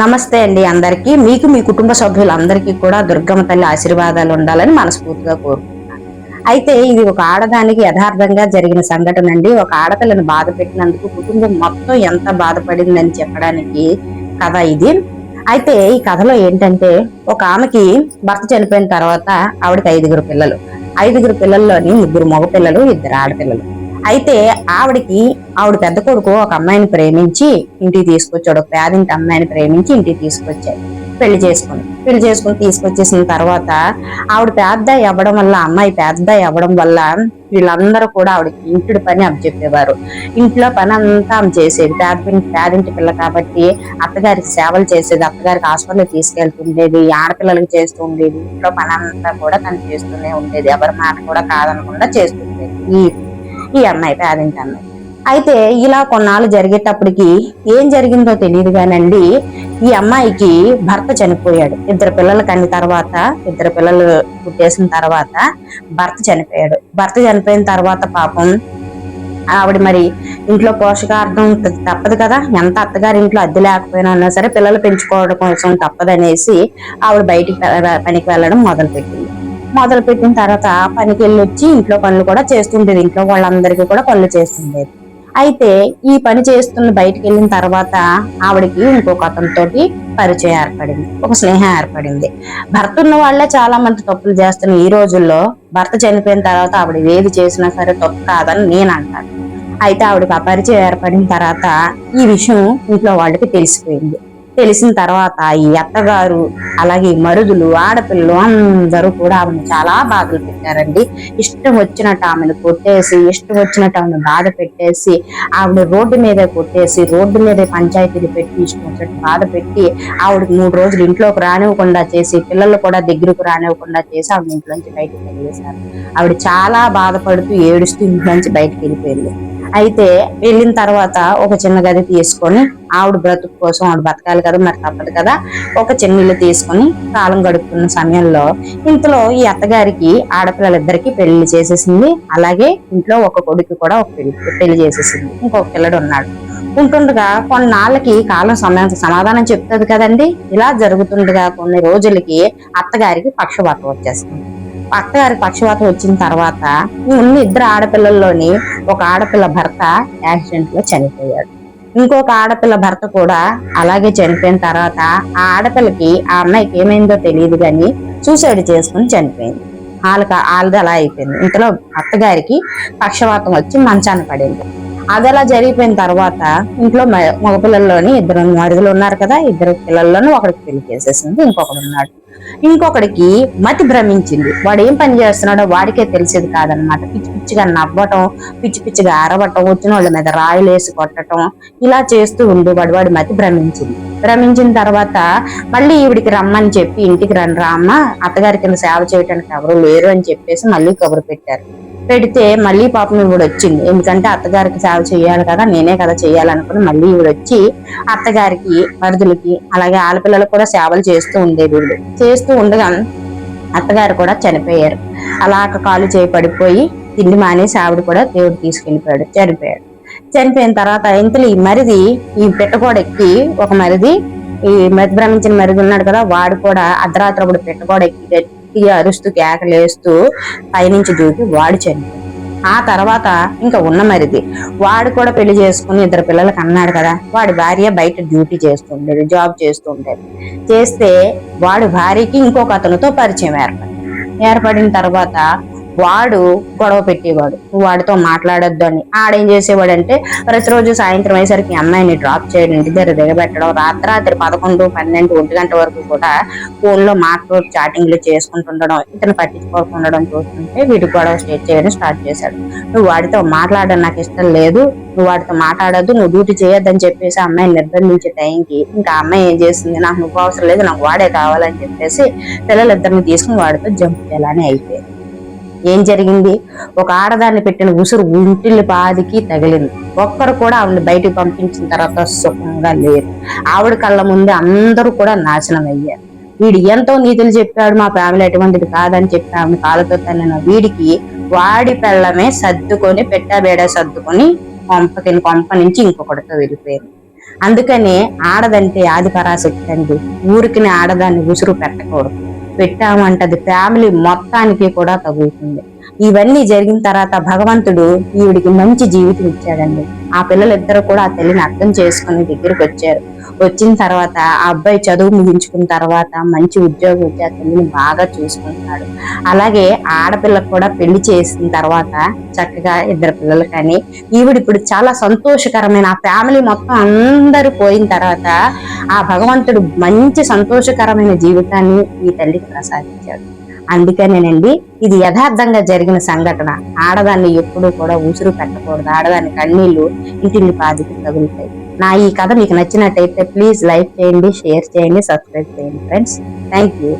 నమస్తే అండి అందరికీ. మీకు మీ కుటుంబ సభ్యులందరికీ కూడా దుర్గమ్మ తల్లి ఆశీర్వాదాలు ఉండాలని మనస్ఫూర్తిగా కోరుకుంటున్నాను. అయితే ఇది ఒక ఆడదానికి యథార్థంగా జరిగిన సంఘటన అండి. ఒక ఆడపిల్లను బాధ పెట్టినందుకు కుటుంబం మొత్తం ఎంత బాధపడిందని చెప్పడానికి కథ ఇది. అయితే ఈ కథలో ఏంటంటే ఒక ఆమెకి భర్త చనిపోయిన తర్వాత ఆవిడకి ఐదుగురు పిల్లలు. ఐదుగురు పిల్లల్లోని ముగ్గురు మగ పిల్లలు ఇద్దరు ఆడపిల్లలు. అయితే ఆవిడకి ఆవిడ పెద్ద కొడుకు ఒక అమ్మాయిని ప్రేమించి ఇంటికి తీసుకొచ్చాడు. ఒక పేదింటి అమ్మాయిని ప్రేమించి ఇంటికి తీసుకొచ్చాడు. పెళ్ళి చేసుకుని పెళ్ళి చేసుకుని తీసుకొచ్చేసిన తర్వాత ఆవిడ పెద్ద అవ్వడం వల్ల అమ్మాయి పెద్ద అవ్వడం వల్ల వీళ్ళందరూ కూడా ఆవిడకి ఇంటి పని అప్పచెప్పేవారు ఇంట్లో పని అంతా ఆమె చేసేది. పేద పేదింటి పిల్ల కాబట్టి అత్తగారికి సేవలు చేసేది. అత్తగారికి హాస్పిటల్ తీసుకెళ్తుండేది. ఆడపిల్లలకి చేస్తూ ఉండేది. ఇంట్లో పని అంతా కూడా తను చేస్తూనే ఉండేది. ఎవరి మాట కూడా కాదనకుండా చేస్తుండేది ఈ ఈ అమ్మాయి పేదింటి అమ్మాయి. అయితే ఇలా కొన్నాళ్ళు జరిగేటప్పటికి ఏం జరిగిందో తెలియదు కానండి ఈ అమ్మాయికి భర్త చనిపోయాడు. ఇద్దరు పిల్లలు కన్న తర్వాత ఇద్దరు పిల్లలు పుట్టేసిన తర్వాత భర్త చనిపోయాడు. భర్త చనిపోయిన తర్వాత పాపం ఆవిడ మరి ఇంట్లో పోషకార్థం తప్పదు కదా. ఎంత అత్తగారి ఇంట్లో అద్దె లేకపోయినా సరే పిల్లలు పెంచుకోవడం కోసం తప్పదనేసి ఆవిడ బయటికి పనికి వెళ్ళడం మొదలుపెట్టింది. మొదలు పెట్టిన తర్వాత పనికి వెళ్ళి వచ్చి ఇంట్లో పనులు కూడా చేస్తుండేది. ఇంట్లో వాళ్ళందరికీ కూడా పనులు చేస్తుండేది. అయితే ఈ పని చేస్తున్న బయటికి వెళ్ళిన తర్వాత ఆవిడకి ఇంకొక అతనితోటి పరిచయం ఏర్పడింది. ఒక స్నేహం ఏర్పడింది. భర్త ఉన్న వాళ్ళే చాలా మంది తప్పులు చేస్తున్న ఈ రోజుల్లో భర్త చనిపోయిన తర్వాత ఆవిడ ఏది చేసినా సరే తప్పు కాదని నేను అంటాను. అయితే ఆవిడకి అపరిచయం ఏర్పడిన తర్వాత ఈ విషయం ఇంట్లో వాళ్ళకి తెలిసిపోయింది. తెలిసిన తర్వాత ఈ అత్తగారు అలాగే మరుదులు ఆడపిల్లలు అందరూ కూడా ఆమెను చాలా బాధలు పెట్టారండి. ఇష్టం వచ్చినట్టు ఆమెను కొట్టేసి ఇష్టం వచ్చినట్టు ఆమెను బాధ పెట్టేసి ఆవిడ రోడ్డు మీదే కొట్టేసి రోడ్డు మీదే పంచాయతీలు పెట్టి ఇష్టం వచ్చినట్టు బాధ పెట్టి ఆవిడకి మూడు రోజులు ఇంట్లోకి రానివ్వకుండా చేసి పిల్లలు కూడా దగ్గరకు రానివ్వకుండా చేసి ఆవిడ ఇంట్లోంచి బయటకు వెళ్ళేశారు. ఆవిడ చాలా బాధపడుతూ ఏడుస్తూ ఇంట్లోంచి బయటకు వెళ్ళిపోయింది. అయితే వెళ్ళిన తర్వాత ఒక చిన్న గది తీసుకొని ఆవిడ బ్రతుకు కోసం ఆవిడ బతకాలి కదా మరి తప్పదు కదా. ఒక చిన్న ఇల్లు తీసుకొని కాలం గడుపుతున్న సమయంలో ఇంతలో ఈ అత్తగారికి ఆడపిల్లలిద్దరికి పెళ్ళి చేసేసింది. అలాగే ఇంట్లో ఒక కొడుకు కూడా ఒక పెళ్ళి పెళ్ళి చేసేసింది. ఇంకొక పిల్లడు ఉన్నాడు. ఉంటుండగా కొన్నాళ్ళకి కాలం సమయం సమాధానం చెప్తుంది కదండి. ఇలా జరుగుతుండగా కొన్ని రోజులకి అత్తగారికి పక్షపాతం వచ్చేస్తుంది. అత్తగారి పక్షవాతం వచ్చిన తర్వాత ఉన్న ఇద్దరు ఆడపిల్లల్లోని ఒక ఆడపిల్ల భర్త యాక్సిడెంట్లో చనిపోయాడు. ఇంకొక ఆడపిల్ల భర్త కూడా అలాగే చనిపోయిన తర్వాత ఆ ఆడపిల్లకి ఆ అమ్మాయికి ఏమైందో తెలియదు కానీ సూసైడ్ చేసుకుని చనిపోయింది. వాళ్ళకి వాళ్ళది అలా అయిపోయింది. ఇంతలో అత్తగారికి పక్షవాతం వచ్చి మంచాన పడింది. అది అలా జరిగిపోయిన తర్వాత ఇంట్లో మగపిల్లల్లోని ఇద్దరు మరుదులు ఉన్నారు కదా ఇద్దరు పిల్లల్లోనూ ఒకడికి పెళ్ళి చేసేసింది ఇంకొకడు ఉన్నాడు. ఇంకొకడికి మతి భ్రమించింది. వాడు ఏం పని చేస్తున్నాడో వాడికే తెలిసేది కాదనమాట పిచ్చి పిచ్చిగా నవ్వటం పిచ్చి పిచ్చిగా అరవటం వచ్చిన వాళ్ళ మీద రాయిలు వేసి కొట్టటం ఇలా చేస్తూ ఉండేవాడు. వాడి మతి భ్రమించింది. భ్రమించిన తర్వాత మళ్ళీ ఈవిడికి రమ్మని చెప్పి ఇంటికి రండి రామ్మ అత్తగారి కింద సేవ చేయడానికి ఎవరు లేరు అని చెప్పేసి మళ్ళీ కబురు పెట్టారు. పెడితే మళ్ళీ పాపం ఇవిడ వచ్చింది. ఎందుకంటే అత్తగారికి సేవ చేయాలి కదా నేనే కదా చేయాలనుకుని మళ్ళీ ఇవిడ వచ్చి అత్తగారికి మరుదులకి అలాగే ఆడపిల్లలకు కూడా సేవలు చేస్తూ ఉండేది వీళ్ళు చేస్తూ ఉండగా అత్తగారు కూడా చనిపోయారు. అలా కాలు చేయి పడిపోయి తిండి మానేసి ఆవిడ కూడా దేవుడు తీసుకెళ్ళిపోయాడు చనిపోయాడు. చనిపోయిన తర్వాత ఇంతలో ఈ మరిది ఈ పెట్టగోడెక్కి ఒక మరిది ఈ మతి భ్రమించిన మరిది ఉన్నాడు కదా వాడు కూడా అర్ధరాత్రి అప్పుడు పెట్టగోడెక్కి గట్టిగా అరుస్తూ కేకలేస్తూ పైనుంచి దూకి వాడు చనిపోయాడు ఆ తర్వాత ఇంకా ఉన్న మరిది. వాడు కూడా పెళ్ళి చేసుకుని ఇద్దరు పిల్లలకి అన్నాడు కదా. వాడి భార్య బయట డ్యూటీ చేస్తుండేది జాబ్ చేస్తుండేది చేస్తే వాడి భార్యకి ఇంకొక అతనితో పరిచయం ఏర్పడింది ఏర్పడిన తర్వాత వాడు గొడవ పెట్టేవాడు. నువ్వు వాడితో మాట్లాడొద్దు అని. ఆడేం చేసేవాడు అంటే ప్రతిరోజు సాయంత్రం అయ్యేసరికి అమ్మాయిని డ్రాప్ చేయడం ఇంటి దగ్గర దిగబెట్టడం రాత్రాత్రి పదకొండు పన్నెండు ఒంటి గంట వరకు కూడా ఫోన్లో మాటలు చాటింగ్లు చేసుకుంటుండడం ఇతను పట్టించుకోకుండడం చూస్తుంటే వీడి గొడవ స్టేట్ చేయడం స్టార్ట్ చేశాడు. నువ్వు వాడితో మాట్లాడడం నాకు ఇష్టం లేదు. నువ్వు వాడితో మాట్లాడద్దు. నువ్వు డ్యూటీ చేయొద్దని చెప్పేసి అమ్మాయిని నిర్బంధించే టైంకి ఇంకా అమ్మాయి ఏం చేస్తుంది నాకు నువ్వు అవసరం లేదు. నాకు వాడే కావాలని చెప్పేసి పిల్లలిద్దరిని తీసుకుని వాడితో జంప్ చేయాలని అయిపోయింది. ఏం జరిగింది? ఒక ఆడదాన్ని పెట్టిన ఉసురు ఇంటిల్లి పాదికి తగిలింది. ఒక్కరు కూడా ఆవిడని బయటకు పంపించిన తర్వాత సుఖంగా లేరు. ఆవిడ కళ్ళ ముందే అందరూ కూడా నాశనం అయ్యారు. వీడు ఎంతో నీతులు చెప్పాడు మా ఫ్యామిలీ ఎటువంటిది కాదని చెప్పి ఆమె కాళ్ళతో తల్లిన వీడికి వాడి పెళ్ళమే సర్దుకొని పెట్టాబేడ సర్దుకొని కొంపకిని కొంప నుంచి ఇంకొకటితో వెళ్ళిపోయింది. అందుకనే ఆడదంటే ఆది పరాశక్తి అండి. ఊరికి ఆడదాన్ని ఉసురు పెట్టకూడదు. పెట్టామంటది. ఫ్యామిలీ మొత్తానికి కూడా తగులుతుంది. ఇవన్నీ జరిగిన తర్వాత భగవంతుడు ఈవిడికి మంచి జీవితం ఇచ్చాడండి. ఆ పిల్లలిద్దరూ కూడా ఆ తల్లిని అర్థం చేసుకుని దగ్గరికి వచ్చారు. వచ్చిన తర్వాత ఆ అబ్బాయి చదువు ముగించుకున్న తర్వాత మంచి ఉద్యోగం వచ్చి ఆ తల్లిని బాగా చూసుకుంటున్నాడు. అలాగే ఆడపిల్లకు కూడా పెళ్ళి చేసిన తర్వాత చక్కగా ఇద్దరు పిల్లలు కానీ ఈవిడ ఇప్పుడు చాలా సంతోషకరమైన ఆ ఫ్యామిలీ మొత్తం అందరూ పోయిన తర్వాత ఆ భగవంతుడు మంచి సంతోషకరమైన జీవితాన్ని ఈ తల్లికి ప్రసాదించాడు. అందుకనేనండి ఇది యథార్థంగా జరిగిన సంఘటన. ఆడదాన్ని ఎప్పుడూ కూడా ఉసురు పెట్టకూడదు. ఆడదాని కన్నీళ్ళు ఇంటిని పాదికి తగులుతాయి. నా ఈ కథ మీకు నచ్చినట్టయితే ప్లీజ్ లైక్ చేయండి షేర్ చేయండి సబ్స్క్రైబ్ చేయండి ఫ్రెండ్స్. Thank you.